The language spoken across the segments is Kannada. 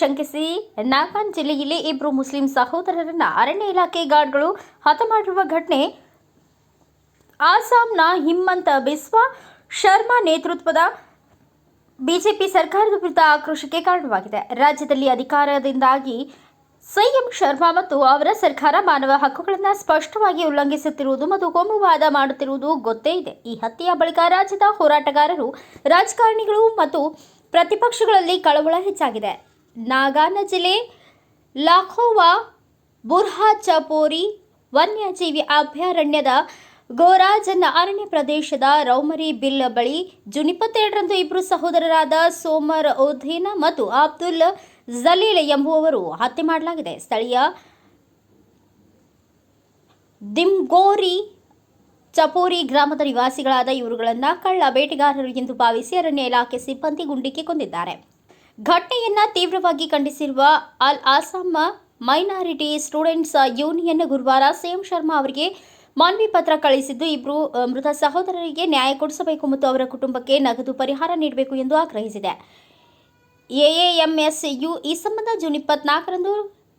ಶಂಕಿಸಿ, ನಾಗಾನ್ ಜಿಲ್ಲೆಯಲ್ಲಿ ಇಬ್ಬರು ಮುಸ್ಲಿಂ ಸಹೋದರರನ್ನ ಅರಣ್ಯ ಇಲಾಖೆ ಗಾರ್ಡ್ಗಳು ಹತ ಮಾಡಿರುವ ಘಟನೆ. ಆಸಾಂನ ಹಿಮ್ಮಂತ ಬಿಸ್ವ ಶರ್ಮಾ ನೇತೃತ್ವದ ಬಿಜೆಪಿ ಸರ್ಕಾರದ ವಿರುದ್ಧ ಆಕ್ರೋಶಕ್ಕೆ ಕಾರಣವಾಗಿದೆ. ರಾಜ್ಯದಲ್ಲಿ ಅಧಿಕಾರದಿಂದಾಗಿ ಸಿಎಂ ಶರ್ಮಾ ಮತ್ತು ಅವರ ಸರ್ಕಾರ ಮಾನವ ಹಕ್ಕುಗಳನ್ನು ಸ್ಪಷ್ಟವಾಗಿ ಉಲ್ಲಂಘಿಸುತ್ತಿರುವುದು ಮತ್ತು ಕೋಮುವಾದ ಮಾಡುತ್ತಿರುವುದು ಗೊತ್ತೇ ಇದೆ. ಈ ಹತ್ಯೆಯ ಬಳಿಕ ರಾಜ್ಯದ ಹೋರಾಟಗಾರರು ರಾಜಕಾರಣಿಗಳು ಮತ್ತು ಪ್ರತಿಪಕ್ಷಗಳಲ್ಲಿ ಕಳವಳ ಹೆಚ್ಚಾಗಿದೆ. ನಾಗಾನ ಜಿಲ್ಲೆ ಲಾಖೋವಾ, ಬುರ್ಹಾ ಚಪೋರಿ ವನ್ಯಜೀವಿ ಅಭಯಾರಣ್ಯದ ಗೋರಾಜನ್ ಅರಣ್ಯ ಪ್ರದೇಶದ ರೌಮರಿ ಬಿಲ್ ಬಳಿ ಜೂನ್ ಇಪ್ಪತ್ತೆರಡರಂದು ಇಬ್ಬರು ಸಹೋದರರಾದ ಸೋಮರ್ ಉದ್ದೀನ್ ಮತ್ತು ಅಬ್ದುಲ್ ಜಲೀಲ್ ಎಂಬುವವರು ಹತ್ಯೆ ಮಾಡಲಾಗಿದೆ. ಸ್ಥಳೀಯ ದಿಮ್ಗೋರಿ ಚಪೋರಿ ಗ್ರಾಮದ ನಿವಾಸಿಗಳಾದ ಇವರುಗಳನ್ನು ಕಳ್ಳ ಬೇಟೆಗಾರರು ಎಂದು ಭಾವಿಸಿ ಅರಣ್ಯ ಇಲಾಖೆ ಸಿಬ್ಬಂದಿ ಗುಂಡಿಕ್ಕಿ ಕೊಂದಿದ್ದಾರೆ. ಘಟನೆಯನ್ನ ತೀವ್ರವಾಗಿ ಖಂಡಿಸಿರುವ all Assam minority students union ಗುರುವಾರ ಸಿಎಂ ಶರ್ಮಾ ಅವರಿಗೆ ಮನವಿ ಪತ್ರ ಕಳಿಸಿದ್ದು ಇಬ್ಬರು ಮೃತ ಸಹೋದರರಿಗೆ ನ್ಯಾಯ ಕೊಡಿಸಬೇಕು ಮತ್ತು ಅವರ ಕುಟುಂಬಕ್ಕೆ ನಗದು ಪರಿಹಾರ ನೀಡಬೇಕು ಎಂದು ಆಗ್ರಹಿಸಿದೆ. ಎಎಎಂಎಸ್ಯು ಈ ಸಂಬಂಧ ಜೂನ್ ಇಪ್ಪತ್ನಾಲ್ಕರಂದು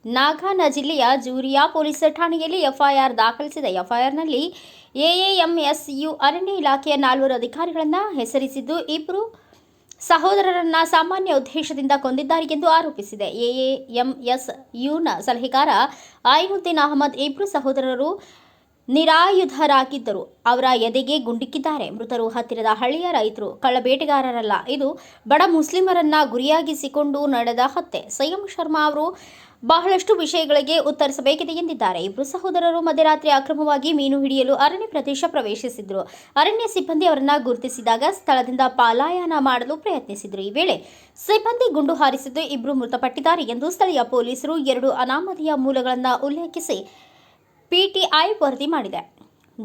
ನಾಗಾನ ಜಿಲ್ಲೆಯ ಜೂರಿಯಾ ಪೊಲೀಸ್ ಠಾಣೆಯಲ್ಲಿ ಎಫ್ಐಆರ್ ದಾಖಲಿಸಿದ ಎಫ್ಐಆರ್ನಲ್ಲಿ ಎಎಎಂಎಸ್ಯು ಅರಣ್ಯ ಇಲಾಖೆಯ ನಾಲ್ವರು ಅಧಿಕಾರಿಗಳನ್ನು ಹೆಸರಿಸಿದ್ದು ಇಬ್ಬರು ಸಹೋದರರನ್ನ ಸಾಮಾನ್ಯ ಉದ್ದೇಶದಿಂದ ಕೊಂದಿದ್ದಾರೆ ಎಂದು ಆರೋಪಿಸಿದೆ. ಎಎಎಂಎಸ್ ಯುನ ಸಲಹೆಗಾರ ಐನುದ್ದೀನ್ ಅಹಮದ್, ಇಬ್ರು ಸಹೋದರರು ನಿರಾಯುಧರಾಗಿದ್ದರು. ಅವರ ಎದೆಗೆ ಗುಂಡಿಕ್ಕಿದ್ದಾರೆ. ಮೃತರು ಹತ್ತಿರದ ಹಳ್ಳಿಯ ರೈತರು. ಕಳ್ಳಬೇಟೆಗಾರರಲ್ಲ, ಇದು ಬಡ ಮುಸ್ಲಿಮರನ್ನ ಗುರಿಯಾಗಿಸಿಕೊಂಡು ನಡೆದ ಹತ್ಯೆ. ಸಯಂ ಶರ್ಮಾ ಅವರು ಬಹಳಷ್ಟು ವಿಷಯಗಳಿಗೆ ಉತ್ತರಿಸಬೇಕಿದೆ ಎಂದಿದ್ದಾರೆ. ಇಬ್ಬರು ಸಹೋದರರು ಮಧ್ಯರಾತ್ರಿ ಅಕ್ರಮವಾಗಿ ಮೀನು ಹಿಡಿಯಲು ಅರಣ್ಯ ಪ್ರದೇಶ ಪ್ರವೇಶಿಸಿದ್ರು. ಅರಣ್ಯ ಸಿಬ್ಬಂದಿ ಅವರನ್ನ ಗುರುತಿಸಿದಾಗ ಸ್ಥಳದಿಂದ ಪಲಾಯನ ಮಾಡಲು ಪ್ರಯತ್ನಿಸಿದ್ರು. ಈ ವೇಳೆ ಸಿಬ್ಬಂದಿ ಗುಂಡು ಹಾರಿಸಿದ್ದು ಇಬ್ಬರು ಮೃತಪಟ್ಟಿದ್ದಾರೆ ಎಂದು ಸ್ಥಳೀಯ ಪೊಲೀಸರು ಎರಡು ಅನಾಮಧೇಯ ಮೂಲಗಳನ್ನು ಉಲ್ಲೇಖಿಸಿ ಪಿಟಿಐ ವರದಿ ಮಾಡಿದೆ.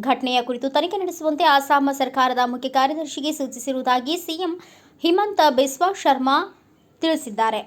ಘಟನೆಯ ಕುರಿತು ತನಿಖೆ ನಡೆಸುವಂತೆ ಅಸ್ಸಾಂ ಸರ್ಕಾರದ ಮುಖ್ಯ ಕಾರ್ಯದರ್ಶಿಗೆ ಸೂಚಿಸಿರುವುದಾಗಿ ಸಿಎಂ ಹಿಮಂತ ಬಿಸ್ವಾ ಶರ್ಮಾ ತಿಳಿಸಿದ್ದಾರೆ.